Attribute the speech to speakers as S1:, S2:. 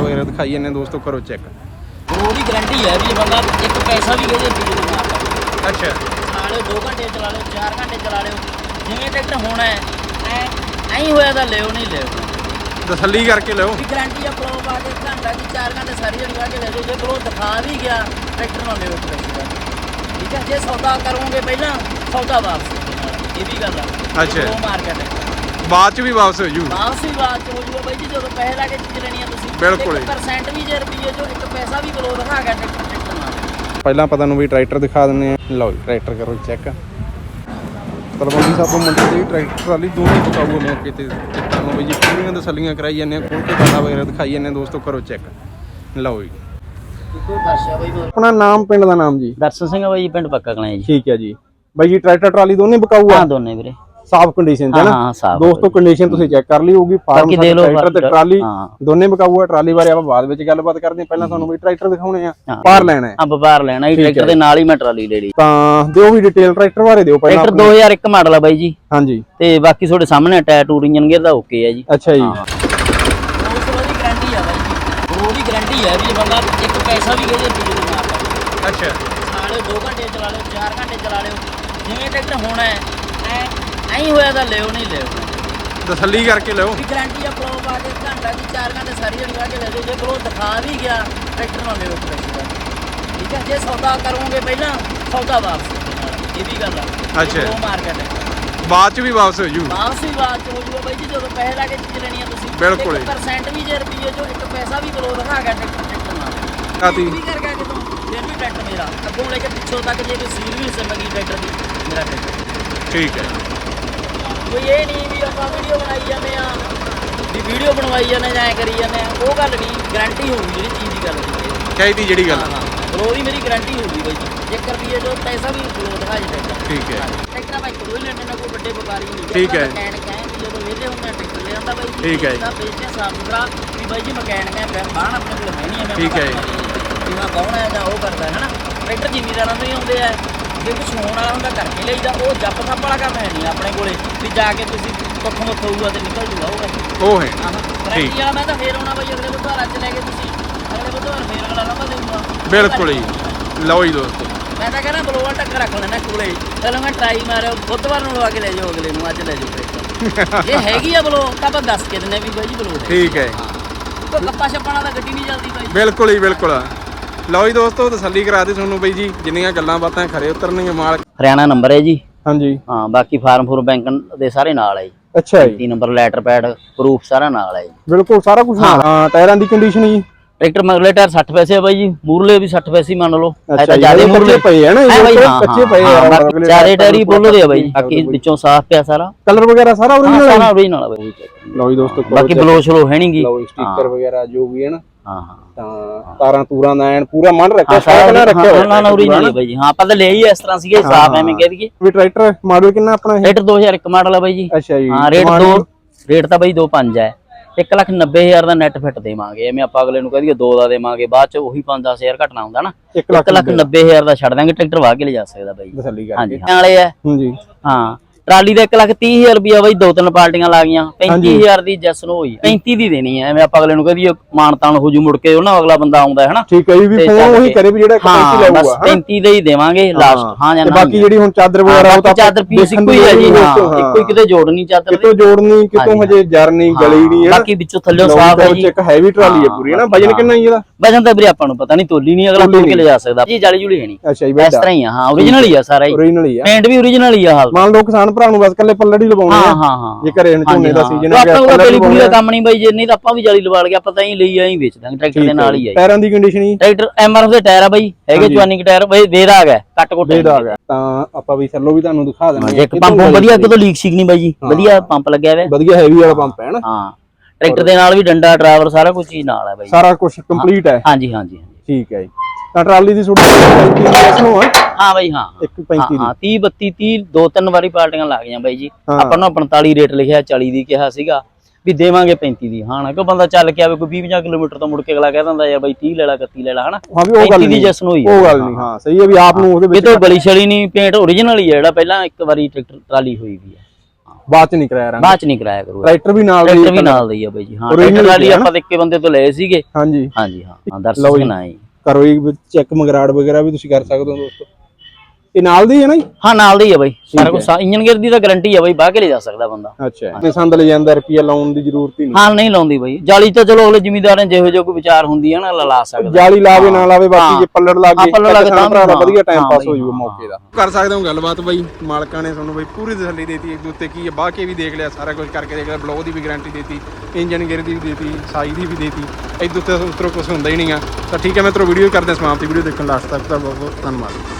S1: ਵਗੈਰਾ ਦਿਖਾਈ ਜਾਂਦੇ ਦੋਸਤੋ ਕਰੋ ਚੈੱਕ
S2: ਉਹਦੀ ਗਾਰੰਟੀ ਹੈ ਵੀ ਇਹ ਬੰਦਾ ਇੱਕ ਪੈਸਾ ਵੀ ਇਹਦੇ ਬਿਜਲੀ ਨੂੰ ਮਾਰਦਾ
S1: ਅੱਛਾ।
S2: ਚਲਾ ਲਿਓ 2 ਘੰਟੇ ਚਲਾ ਲਿਓ 4 ਘੰਟੇ ਚਲਾ ਲਿਓ। ਜਿਵੇਂ ਟਰੈਕਟਰ ਹੋਣਾ ਹੈ ਐ ਐਂ ਹੋਇਆ ਤਾਂ ਲਿਓ ਨਹੀਂ ਲਿਓ।
S1: ਤਸੱਲੀ ਕਰਕੇ ਲਓ।
S2: ਵੀ ਗਾਰੰਟੀ ਆ ਪ੍ਰੋ ਪਾ ਕੇ ਘੰਟਾ ਦੀ 4 ਘੰਟੇ ਸਾਰੀ ਵਾ ਕੇ ਲੈ ਜਾਓ। ਜੇ ਪ੍ਰੋ ਦਿਖਾ ਵੀ ਗਿਆ ਟਰੈਕਟਰ ਨਾਲ ਲਿਓ ਪੈਸੇ ਠੀਕ ਹੈ? ਜੇ ਸੌਦਾ ਕਰੋਗੇ ਪਹਿਲਾਂ ਸੌਦਾ ਵਾਪਸ। ਇਹ ਵੀ ਗੱਲ ਆ।
S1: ਅੱਛਾ।
S2: ਪ੍ਰੋ ਮਾਰਕੀਟ ਹੈ
S1: ਬਾਅਦ ਚ ਵੀ ਵਾਪਸ ਹੋ ਜੂ।
S2: ਵਾਪਸ ਵੀ ਬਾਅਦ ਚ ਹੋ ਜੂਗਾ ਬਾਈ ਜੀ ਜਦੋਂ ਪੈਸੇ ਲਾ ਕੇ ਚੀਜ਼ ਲੈਣੀ ਆ ਤੁਸੀਂ।
S1: ਬਿਲਕੁਲ ਹੀ।
S2: 1% ਵੀ ਜੇ ਰੁਪਈਏ ਚੋਂ ਇੱਕ ਪੈਸਾ ਵੀ ਬਲੋ ਦਿਖਾ ਗਿਆ ਟਰੈਕਟਰ ਟਰੈਕਟਰ ਨਾਲ
S1: ਪਹਿਲਾਂ ਆਪਾਂ ਤੁਹਾਨੂੰ ਵੀ ਟਰੈਕਟਰ ਦਿਖਾ ਦਿੰਦੇ ਆ ਲਓ ਜੀ ਟਰੈਕਟਰ ਕਰੋ ਚੈੱਕ ਤਲਵੰਡੀ ਸਾਹਿਬ ਮੰਡੀ ਦੇ ਟਰੈਕਟਰ ਵਾਲੀ ਦੋਵੇਂ ਬਕਾਊ ਆ ਮੌਕੇ ਤੇ ਤੇ। ਤੁਹਾਨੂੰ ਵੀ ਜੀ ਪੂਰੀਆਂ ਤਸੱਲੀਆਂ ਕਰਾਈ ਜਾਂਦੇ ਆ ਖੋਲ ਕੇ ਦਾਣਾ ਵਗੈਰਾ ਦਿਖਾਈ ਜਾਂਦੇ ਆ ਦੋਸਤੋ ਕਰੋ ਚੈੱਕ ਲਓ ਜੀ।
S2: ਕੋਈ ਦਰਸ਼ਾ ਬਾਈ
S1: ਆਪਣਾ ਨਾਮ ਪਿੰਡ ਦਾ ਨਾਮ ਜੀ।
S2: ਦਰਸ਼ਨ ਸਿੰਘ ਬਾਈ ਪਿੰਡ ਪੱਕਾ ਕਲਾਂ ਜੀ।
S1: ਠੀਕ ਹੈ ਜੀ। ਬਾਈ ਜੀ ਟਰੈਕਟਰ ਟਰਾਲੀ ਦੋਨੇ ਬਕਾਊ ਆ?
S2: ਹਾਂ ਦੋਨੇ ਵੀਰੇ।
S1: ਸਾਫ਼ ਕੰਡੀਸ਼ਨ ਹੈ
S2: ਹਾਂ
S1: ਨਾ?
S2: ਹਾਂ
S1: ਦੋਸਤੋ ਕੰਡੀਸ਼ਨ ਤੁਸੀਂ ਚੈੱਕ ਕਰ ਲਈ ਹੋਊਗੀ ਫਾਰਮ ਟਰੈਕਟਰ ਤੇ ਟਰਾਲੀ
S2: ਹਾਂ।
S1: ਦੋਨੇ ਬਕਾਊ ਆ ਟਰਾਲੀ ਬਾਰੇ ਆਪਾਂ ਬਾਅਦ ਵਿੱਚ ਗੱਲਬਾਤ ਕਰਦੇ ਹਾਂ। ਪਹਿਲਾਂ ਤੁਹਾਨੂੰ ਵੀ ਟਰੈਕਟਰ ਦਿਖਾਉਣੇ ਆ
S2: ਹਾਂ।
S1: ਪਾਰ ਲੈਣਾ ਹੈ।
S2: ਆ ਵਪਾਰ ਲੈਣਾ ਹੀ ਟਰੈਕਟਰ ਦੇ ਨਾਲ ਹੀ ਮੈਂ ਟਰਾਲੀ ਲੈ ਲਈ।
S1: ਤਾਂ ਦਿਓ ਵੀ ਡਿਟੇਲ ਟਰੈਕਟਰ ਬਾਰੇ ਦਿਓ ਪਹਿਲਾਂ
S2: ਟਰੈਕਟਰ 2001 ਮਾਡਲ ਆ ਬਾਈ ਜੀ।
S1: ਹਾਂਜੀ।
S2: ਤੇ ਬਾਕੀ ਤੁਹਾਡੇ ਸਾਹਮਣੇ ਟਾਇਰ ਟੂਰ ਇੰਜਨ ਗੇਅਰ ਦਾ ਓਕੇ ਆ ਜੀ।
S1: ਅੱਛਾ ਜੀ।
S2: ਉਹਦੀ ਗਾਰੰਟੀ ਹੈ ਵੀ ਬੰਦਾ ਇੱਕ ਪੈਸਾ ਵੀ ਇਹਦੇ ਬਿਜਲੀ ਨੂੰ ਮਾਰਦਾ।
S1: ਅੱਛਾ।
S2: ਲਿਓ 2 ਘੰਟੇ ਚਲਾ ਲਿਓ 4 ਘੰਟੇ ਚਲਾ ਲਿਓ। ਜਿਵੇਂ ਟਰੈਕਟਰ ਹੋਣਾ ਹੈ ਤਾਂ ਲਿਓ ਨਹੀਂ ਲਿਓ।
S1: ਤਸੱਲੀ ਕਰਕੇ ਲਓ।
S2: ਵੀ ਗਾਰੰਟੀ ਆ ਪ੍ਰੋ ਪਾ ਕੇ ਘੰਟਾ ਦੀ 4 ਘੰਟੇ ਸਾਰੀ ਦਿਨ ਵਾ ਕੇ ਲੈ ਜਾਓ। ਜੇ ਪ੍ਰੋ ਦਿਖਾ ਵੀ ਗਿਆ ਟਰੈਕਟਰ ਨਾਲ ਲਿਓ ਪੈਸੇ ਠੀਕ ਹੈ? ਜੇ ਸੌਦਾ ਕਰੋਗੇ ਪਹਿਲਾਂ ਸੌਦਾ ਵਾਪਸ ਇਹ ਵੀ ਗੱਲ ਆ।
S1: ਅੱਛਾ।
S2: ਪ੍ਰੋ ਮਾਰਕੀਟ ਹੈ।
S1: ਬਾਅਦ ਚ ਵੀ ਵਾਪਸ ਹੋ ਜੂ।
S2: ਵਾਪਸ ਵੀ ਬਾਅਦ ਚ ਹੋ ਜੂਗਾ ਬਾਈ ਜੀ ਜਦੋਂ ਪੈਸੇ ਲਾ ਕੇ ਚੀਜ਼ ਲੈਣੀ ਆ ਤੁਸੀਂ।
S1: ਬਿਲਕੁਲ ਹੀ।
S2: 1% ਵੀ ਜੇ ਰੁਪਈਏ ਚੋਂ ਇੱਕ ਪੈਸਾ ਵੀ ਬਲੋ ਦਿਖਾ ਗਿਆ ਟਰੈਕਟਰ ਟਰੈਕਟਰ ਨਾਲ
S1: ਆਤੀ
S2: ਵੀ ਕਰ ਗਿਆ ਕਿਤੋਂ? ਫਿਰ ਵੀ ਟਰੈਕਟਰ ਮੇਰਾ। ਅੱਗੋਂ ਲੈ ਕੇ ਪਿੱਛੋਂ ਤੱਕ ਜੇ ਕੋਈ ਸੀਲ ਵੀ ਸਿਮ ਗਈ ਟਰੈਕਟਰ ਦੀ ਮੇਰਾ ਟਰੈਕਟਰ
S1: ਠੀਕ ਹੈ।
S2: ਕੋਈ ਇਹ ਨਹੀਂ ਵੀ ਆਪਾਂ ਵੀਡੀਓ ਬਣਾਈ ਜਾਂਦੇ ਆ ਵੀ ਵੀਡੀਓ ਬਣਵਾਈ ਜਾਂਦੇ ਜਾਂ ਐ ਕਰੀ ਜਾਂਦੇ ਆ ਉਹ ਗੱਲ ਨਹੀਂ ਗਾਰੰਟੀ ਹੋਊਗੀ ਜਿਹੜੀ ਚੀਜ਼ ਦੀ ਗੱਲ ਹੁੰਦੀ ਹੈ।
S1: ਚਾਹੀਦੀ ਜਿਹੜੀ ਗੱਲ।
S2: ਹਾਂ ਬਲੋ ਦੀ ਮੇਰੀ ਗਾਰੰਟੀ ਹੋਊਗੀ ਬਾਈ ਜੀ 1 ਰੁਪਈਏ ਜੋ ਪੈਸਾ ਵੀ ਬਲੋ ਦਿਖਾ ਜੇ ਟਰੈਕਟਰ
S1: ਠੀਕ ਹੈ।
S2: ਟਰੈਕਟਰ ਦੋ ਹੀ ਲੈਣੇ ਨਾ ਕੋਈ ਵੱਡੇ ਵਪਾਰੀ ਨਹੀਂ
S1: ਠੀਕ ਹੈ।
S2: ਮਕੈਨਿਕ ਹੈ ਜਦੋਂ ਵਿਹਲੇ ਹੁੰਦੇ ਟਰੈਕਟਰ ਲੈ ਆਉਂਦਾ ਬਾਈ। ਜੀ
S1: ਠੀਕ ਹੈ।
S2: ਵੇਚਦੇ ਆ ਸਾਫ਼ ਸੁਥਰਾ ਵੀ ਬਾਈ ਜੀ ਮਕੈਨਿਕ ਹੈ ਬਾਹਰ ਆਪਣੇ ਕੋਲ ਹੈ ਨਹੀਂ ਹੈ ਮੈਂ
S1: ਠੀਕ ਹੈ।
S2: ਵੀ ਮੈਂ ਕੌਣ ਹੈ ਜਾਂ ਉਹ ਕਰਦਾ ਹੈ ਹਨਾ? ਟਰੈਕਟਰ ਜ਼ਿਮੀਦਾਰਾਂ ਤੋਂ ਹੀ ਆਉਂਦੇ ਆ। ਜੇ ਕੁਝ ਹੋਣ ਵਾਲਾ ਹੁੰਦਾ ਕਰਕੇ ਲਈਦਾ ਉਹ ਜੱਪ ਥੱਪ ਵਾਲਾ ਕੰਮ ਹੈ ਨਹੀਂ ਆਪਣੇ ਕੋਲੇ ਵੀ ਜਾ ਕੇ ਤੁਸੀਂ ਕੁੱਖ ਮੁੱਖ ਹੋਊਗਾ ਤੇ ਨਿਕਲ ਜੂਗਾ ਉਹ ਹੈ।
S1: ਉਹ ਹੈ।
S2: ਗਾਰੰਟੀ ਵਾਲਾ ਮੈਂ ਤਾਂ ਫੇਰ ਆਉਣਾ ਬਾਈ ਅਗਲੇ ਬੁੱਧਵਾਰ ਅੱਜ ਲੈ ਕੇ ਤੁਸੀਂ। ਅਗਲੇ ਬੁੱਧਵਾਰ ਫੇਰ ਅਗਲਾ ਲੰਬਾ ਦੇਊਗਾ।
S1: ਬਿਲਕੁਲ ਹੀ ਲਓ ਜੀ ਦੋਸਤੋ।
S2: ਮੈਂ ਤਾਂ ਕਹਿੰਦਾ ਬਲੋਆ ਟੱਕ ਰੱਖ ਲੈਣਾ ਕੋਲੇ। ਚਲੋ ਮੈਂ ਟਰਾਈ ਮਾਰਿਓ ਬੁੱਧਵਾਰ ਨੂੰ ਲਵਾ ਕੇ ਲੈ ਜਾਓ ਅਗਲੇ ਨੂੰ ਅੱਜ ਲੈ ਜਾਓ ਜੇ ਹੈਗੀ ਆ ਬਲੋ ਤਾਂ ਆਪਾਂ ਦੱਸ ਕੇ ਦਿੰਦੇ ਵੀ ਬਾਈ ਜੀ ਬਲੋ
S1: ਠੀਕ ਹੈ।
S2: ਕੋਈ ਕੱਪਾ ਛੱਪਣਾ ਤਾਂ ਗੱਡੀ ਨਹੀਂ ਚੱਲਦੀ ਬਾਈ।
S1: ਬਿਲਕੁਲ ਹੀ ਬਿਲਕੁਲ। ਲਓ ਜੀ ਦੋਸਤੋ ਤਸੱਲੀ ਕਰਾ ਦੇ ਤੁਹਾਨੂੰ ਬਈ ਜੀ। ਜਿੰਨੀਆਂ ਗੱਲਾਂ ਬਾਤਾਂ ਖਰੇ ਉਤਰਨਗੀਆਂ ਮਾਲ
S2: ਹਰਿਆਣਾ ਨੰਬਰ ਹੈ ਜੀ।
S1: ਹਾਂਜੀ।
S2: ਹਾਂ ਬਾਕੀ ਫਾਰਮ ਫੂਰ ਬੈਂਕ ਦੇ ਸਾਰੇ ਨਾਲ ਹੈ ਜੀ।
S1: ਅੱਛਾ ਜੀ।
S2: 30 ਨੰਬਰ ਲੈਟਰ ਪੈਡ ਪ੍ਰੂਫ ਸਾਰਾ ਨਾਲ ਹੈ ਜੀ।
S1: ਬਿਲਕੁਲ ਸਾਰਾ ਕੁਝ ਨਾਲ। ਹਾਂ ਟਾਇਰਾਂ ਦੀ ਕੰਡੀਸ਼ਨ ਜੀ।
S2: ਟਰੈਕਟਰ ਮਗਲੇ ਟਾਇਰ 60 ਪੈਸੇ ਆ ਬਾਈ ਜੀ ਮੂਰਲੇ ਵੀ 60 ਪੈਸੇ ਮੰਨ ਲਓ।
S1: ਅੱਛਾ
S2: ਤਾਂ ਜ਼ਿਆਦਾ ਮੂਰਲੇ।
S1: ਪਏ ਆ ਨਾ, ਇਹ ਕੱਚੇ- ਪਏ ਆ,
S2: ਚਾਰੇ ਟਾਇਰ ਬੋਲਦੇ ਆ ਬਾਈ ਬਾਕੀ। ਵਿੱਚੋਂ ਸਾਫ਼ ਪਿਆ ਸਾਰਾ।
S1: ਕਲਰ ਵਗੈਰਾ ਸਾਰਾ
S2: ਹਾਂ,
S1: ਓਰੀਜਨਲ
S2: ਸਾਰਾ
S1: ਹੈ
S2: ਓਰੀਜਨਲ ਆ ਬਾਈ। ਜੀ।
S1: ਲਓ ਜੀ ਦੋਸਤੋ
S2: ਬਾਕੀ
S1: check।
S2: ਬਲੋ ਸ਼ਲੋ ਹੈ ਨਹੀਂਗੀ
S1: ਲਓ ਸਟicker ਵਗੈਰਾ ਜੋ ਵੀ ਹੈ ਨਾ।
S2: ਹਾਂ ਹਾਂ।
S1: ਤਾਂ ਤਾਰਾਂ ਤੂਰਾਂ ਦਾ ਐਨ ਪੂਰਾ ਮਨ ਰੱਖਿਆ
S2: ਸਾਰਾ
S1: ਸਾਰਾ ਰੱਖਿਆ ਹੋਇਆ।
S2: ਨਾ ਨਾ ਓਰੀਜਨਲ ਹੈ ਬਾਈ ਜੀ। ਹਾਂ ਆਪਾਂ ਤਾਂ ਲਿਆ ਹੀ ਇਸ ਤਰ੍ਹਾਂ ਸੀਗੇ ਸਾਫ਼ ਐਵੇਂ ਕਹਿ ਦਈਏ।
S1: ਵੀ ਟਰੈਕਟਰ ਮਾਡਲ ਕਿੰਨਾ ਆਪਣਾ ਇਹ?
S2: ਰੇਟ 2001 ਮਾਡਲ ਆ ਬਾਈ ਜੀ।
S1: ਅੱਛਾ ਜੀ
S2: ਹਾਂ ਰੇਟ
S1: demand
S2: 2 ਰੇਟ ਤਾਂ ਬਾਈ 2.5 ਹੈ 190000 ਦਾ ਨੈਟ ਫਿੱਟ ਦੇਵਾਂਗੇ ਐਵੇਂ ਆਪਾਂ ਅਗਲੇ ਨੂੰ ਕਹਦੀਏ 2 ਦਾ ਦੇਵਾਂਗੇ ਬਾਅਦ ਚ ਉਹੀ 5-10000 ਘਟਣਾ ਹੁੰਦਾ ਨਾ।
S1: ਇੱਕ ਲੱਖ
S2: 190000 ਦਾ ਛੱਡ ਦਾਂਗੇ ਟਰੈਕਟਰ ਵਾਹ ਕੇ ਲੈ ਜਾ ਸਕਦਾ ਬਾਈ।
S1: ਤਸੱਲੀ ਕਰਕੇ
S2: ਹਾਂਜੀ ਹਾਂ ਵਾਲੇ ਆ।
S1: ਹਾਂਜੀ।
S2: ਹਾਂ। ਟਰਾਲੀ ਦਾ 130000 ਰੁਪਿਆ ਬਾਈ ਦੋ ਤਿੰਨ ਪਾਰਟੀਆਂ ਲਾ ਗਈਆਂ 35000 ਦੀ ਜੈਸ ਨੂੰ ਹੋਈ 35 ਦੀ ਦੇਣੀ ਹੈ ਐਵੇਂ ਆਪਾਂ ਅਗਲੇ ਨੂੰ ਕਹਦੀਏ ਮਾਨਤਾਨ ਹੋ ਜੂ ਮੁੜ ਕੇ ਉਹਨਾਂ ਅਗਲਾ ਬੰਦਾ ਆਉਂਦਾ ਹੈ ਨਾ।
S1: ਠੀਕ ਹੈ ਜੀ ਵੀ ਫੋਨ ਉਹੀ ਕਰੇ ਵੀ ਜਿਹੜਾ
S2: ਹਾਂ
S1: ਕਪੈਸਿਟੀ
S2: ਬਸ
S1: ਲਊਗਾ
S2: 35 ਦੇ ਹੀ ਦੇਵਾਂਗੇ ਲਾਸਟ ਹਾਂ ਜਾਂ ਨਾ
S1: ਬਾਕੀ ਜਿਹੜੀ ਹੁਣ ਚਾਦਰ ਵਗੈਰਾ ਉਹ ਤਾਂ
S2: ਚਾਦਰ ਪੀਸ ਇੱਕੋ ਹੀ ਹੈ ਜੀ ਹਾਂ ਇੱਕੋ ਹੀ ਕਿਤੇ ਜੋੜਨੀ ਚਾਦਰ
S1: ਕਿਤੋਂ ਜੋੜਨੀ ਕਿਤੋਂ ਹਜੇ ਜਰਨੀ ਗਲੀ ਨਹੀਂ ਹੈ
S2: ਬਾਕੀ ਵਿੱਚੋਂ ਥੱਲੇ ਸਾਫ਼ ਹੈ ਜੀ।
S1: ਇੱਕ ਹੈਵੀ ਟਰਾਲੀ ਹੈ ਪੂਰੀ ਹੈ ਨਾ ਵਜਨ ਕਿੰਨਾ ਜੀ ਇਹਦਾ
S2: ਵਜਨ ਤਾਂ ਵੀਰੇ ਆਪਾਂ ਨੂੰ ਪਤਾ ਨਹੀਂ ਤੋਲੀ ਨਹੀਂ ਅਗਲਾ ਤੋਲ ਕੇ ਲੈ ਜਾ ਸਕਦਾ। ਜੀ ਜਾਲੀ ਜੁਲੀ ਹੈ ਨਹੀਂ
S1: ਅੱਛਾ ਜੀ
S2: ਇਸ ਤਰ੍ਹਾਂ ਹੀ ਆ ਹਾਂ ਓਰੀਜਨਲ ਹੀ ਆ ਸਾਰਾ ਹੀ।
S1: ਓਰੀਜਨਲ ਹੀ ਆ।
S2: ਪੇਂਟ ਵੀ ਓਰੀਜਨਲ ਹੀ ਆ ਹਾਲ।
S1: ਮੰਨ ਲਓ ਕਿਸਾਨ ਭਰਾ ਨੂੰ ਬਸ ਕੱਲੇ ਪੱਲੜ ਹੀ ਲਵਾਉਣੇ
S2: ਹਾਂ
S1: ਆ।
S2: ਹਾਂ ਹਾਂ
S1: ਜੇ ਘਰੇ ਝੋਨੇ ਦਾ ਸੀਜ਼ਨ
S2: ਆਪਾਂ ਨੂੰ ਦਾ
S1: ਆ।
S2: ਕੰਮ ਨਹੀਂ ਬਾਈ ਜੇ ਨਹੀਂ ਤਾਂ ਆਪਾਂ ਵੀ ਜਾਲੀ ਲਵਾ ਲਗੇ ਆਪਾਂ ਤਾਂ ਹੀ ਲਈ ਆਈ ਵੇਚ ਦਾਂਗੇ ਟਰੈਕਟਰ ਦੇ ਨਾਲ ਹੀ ਆ ਜੀ।
S1: ਟਾਇਰਾਂ ਦੀ ਕੰਡੀਸ਼ਨ ਜੀ?
S2: ਟਰੈਕਟਰ ਐਮਆਰਐਫ ਦੇ ਟਾਇਰ ਆ ਬਾਈ ਹੈਗੇ ਜਵਾਨੀ ਟਾਇਰ ਬਾਈ ਦੇਰ ਆ ਗਿਆ ਕੱਟ ਕੋਟ
S1: ਇਹਦਾ ਆ ਗਿਆ। ਤਾਂ ਆਪਾਂ ਵੀ ਥੱਲੋਂ ਵੀ ਤੁਹਾਨੂੰ ਦਿਖਾ ਦਿੰਦੇ
S2: ਇੱਕ ਪੰਪ ਵਧੀਆ ਕਿਤੋਂ ਲੀਕ ਸੀਕ ਨਹੀਂ ਬਾਈ ਜੀ। ਵਧੀਆ ਪੰਪ ਲੱਗਿਆ ਹੋਇਆ
S1: ਵਧੀਆ ਹੈਵੀ ਵਾਲਾ ਪੰਪ ਹੈ ਨਾ।
S2: ਹਾਂ। ਟਰੈਕਟਰ ਦੇ ਨਾਲ ਵੀ ਡੰਡਾ ਡਰਾਈਵਰ ਸਾਰਾ ਕੁਝ ਹੀ ਨਾਲ ਹੈ ਬਾਈ।
S1: ਸਾਰਾ ਕੁਝ ਕੰਪਲੀਟ ਹੈ।
S2: ਹਾਂਜੀ ਹਾਂਜੀ।
S1: ਠੀਕ ਹੈ ਜੀ। ਤਾਂ ਟਰਾਲੀ ਦੀ 35 ਇਸ ਨੂੰ ਆ।
S2: ਹਾਂ ਬਾਈ ਹਾਂ
S1: ਇੱਕ 35
S2: ਹਾਂ 30 32 30 ਦੋ ਤਿੰਨ ਵਾਰੀ ਪਾਰਟੀਆਂ ਲੱਗ ਗਈਆਂ ਬਾਈ ਜੀ।
S1: ਹਾਂ।
S2: ਆਪਾਂ ਨੂੰ 45 ਰੇਟ ਲਿਖਿਆ 40 ਦੀ ਕਿਹਾ ਸੀਗਾ। ਵੀ ਦੇਵਾਂਗੇ 35 ਦੀ। ਹਾਂ ਨਾ ਕਿ ਬੰਦਾ ਚੱਲ ਕੇ ਆਵੇ ਕੋਈ 20 50 ਕਿਲੋਮੀਟਰ ਤੋਂ ਮੁੜ ਕੇ ਅਗਲਾ ਕਹਿ ਦਿੰਦਾ ਯਾਰ ਬਾਈ 30 ਲੈ ਲਾ 31 ਲੈ ਲਾ ਹਨਾ?
S1: ਹਾਂ ਵੀ ਉਹ ਗੱਲ
S2: 35 ਦੀ
S1: ਨਹੀਂ।
S2: ਜਸਨ ਹੋਈ
S1: ਉਹ ਗੱਲ ਨਹੀਂ ਹਾਂ ਸਹੀ ਹੈ ਵੀ ਆਪ ਨੂੰ ਉਹਦੇ
S2: ਇਹ
S1: ਵਿੱਚ
S2: ਤੋਂ ਗਲੀ ਛਲੀ ਨਹੀਂ ਪੇਂਟ ਓਰੀਜਨਲ ਹੀ ਹੈ ਜਿਹੜਾ ਪਹਿਲਾਂ ਇੱਕ ਵਾਰੀ ਟਰੈਕਟਰ ਟਰਾਲੀ ਹੋਈ ਵੀ ਹੈ
S1: ਬਾਅਦ ਚ ਨਹੀਂ ਕਰਾਇਆ ਰੰਗ।
S2: ਬਾਅਦ ਚ ਨਹੀਂ ਕਰਾਇਆ ਕਰੂਗਾ।
S1: ਟਰੈਕਟਰ ਵੀ ਨਾਲ ਦਾ ਹੀ
S2: ਟਰੈਕਟਰ ਵੀ
S1: ਹੈ।
S2: ਨਾਲ ਦਾ ਹੀ ਆ ਬਾਈ ਜੀ ਹਾਂ ਟਰੈਕਟਰ ਵਾਲੀ
S1: ਹੀ?
S2: ਆਪਾਂ ਤਾਂ ਇੱਕੇ ਬੰਦੇ ਤੋਂ ਲਏ ਸੀਗੇ।
S1: ਹਾਂਜੀ।
S2: ਹਾਂਜੀ ਹਾਂ ਹਾਂ ਦਰਸ਼ਕ। ਨਾ ਜੀ।
S1: ਕਰੋ ਜੀ ਚੈੱਕ ਮਗਰਾੜ ਵਗੈਰਾ ਵੀ ਤੁਸੀਂ ਕਰ ਸਕਦੇ ਹੋ ਦੋਸਤੋ। ਇਹ ਨਾਲ ਦੀ ਹੈ ਨਾ ਜੀ?
S2: ਹਾਂ ਨਾਲ ਦਾ ਹੀ ਆ ਬਾਈ ਸਾਰਾ ਕੁਝ ਇੰਜਨ ਗੇਅਰ ਦੀ ਤਾਂ ਗਾਰੰਟੀ ਆ ਬਾਈ ਬਾਹ ਕੇ ਲੈ ਜਾ ਸਕਦਾ ਬੰਦਾ।
S1: ਅੱਛਾ। ਨੇ ਸੰਦ ਲੈ ਜਾਂਦਾ ਰੁਪਿਆ ਲਾਉਣ ਦੀ ਜ਼ਰੂਰਤ ਹੀ ਨਹੀਂ।
S2: ਹਾਂ ਨਹੀਂ ਲਾਉਂਦੀ ਬਾਈ। ਜਾਲੀ ਤਾਂ ਚਲੋ ਅਗਲੇ ਜ਼ਿਮੀਦਾਰ ਨੇ ਜਿਹੋ ਜਿਹਾ ਕੋਈ ਵਿਚਾਰ ਹੁੰਦੀ ਹੈ ਨਾ ਲਾ ਲਾ ਸਕਦਾ।
S1: ਜਾਲੀ ਲਾਵੇ ਨਾ ਲਾਵੇ ਬਾਕੀ
S2: ਹਾਂ।
S1: ਜੇ ਪੱਲੜ ਲੱਗ
S2: ਹਾਂ,
S1: ਗਏ
S2: ਪੱਲੜ ਲੱਗ ਤਾਂ
S1: ਭਰਾ ਦਾ
S2: ਹਾਂ,
S1: ਵਧੀਆ ਟਾਈਮ
S2: ਹਾਂ
S1: ਪਾਸ ਹੋ ਜਾਊਗਾ
S2: ਹਾਂ,
S1: ਮੌਕੇ ਦਾ। ਕਰ ਸਕਦੇ ਹੋ ਗੱਲਬਾਤ ਬਾਈ? ਮਾਲਕਾਂ ਨੇ ਤੁਹਾਨੂੰ ਬਾਈ ਪੂਰੀ ਤਸੱਲੀ ਦੇਤੀ ਇੱਕ ਉੱਤੇ ਕੀ ਹੈ ਬਾਹ ਕੇ ਵੀ ਦੇਖ ਲਿਆ ਸਾਰਾ ਕੁਝ ਕਰਕੇ ਦੇਖ ਲਿਆ ਬਲੌਗ ਦੀ ਵੀ ਗਾਰੰਟੀ ਦੇਤੀ ਇੰਜਨ ਗੇਅਰ ਦੀ ਵੀ ਦੇਤੀ ਸਾਈ ਦੀ ਵੀ ਦੇਤੀ ਇੱਕ ਉੱਤੇ ਉਤਰੋ ਕੁਝ ਹੁੰਦਾ ਹੀ ਨਹੀਂਗਾ ਤਾਂ ਠੀਕ ਹੈ ਮੈਂ ਤੇਰਾ ਵੀਡੀਓ ਕਰਦੇ ਸਮਾਪਤੀ ਵੀਡੀਓ ਦੇਖਣ ਲਾਸਟ ਤੱਕ ਤਾਂ ਬਹੁਤ ਬਹੁਤ ਧੰਨਵਾਦ।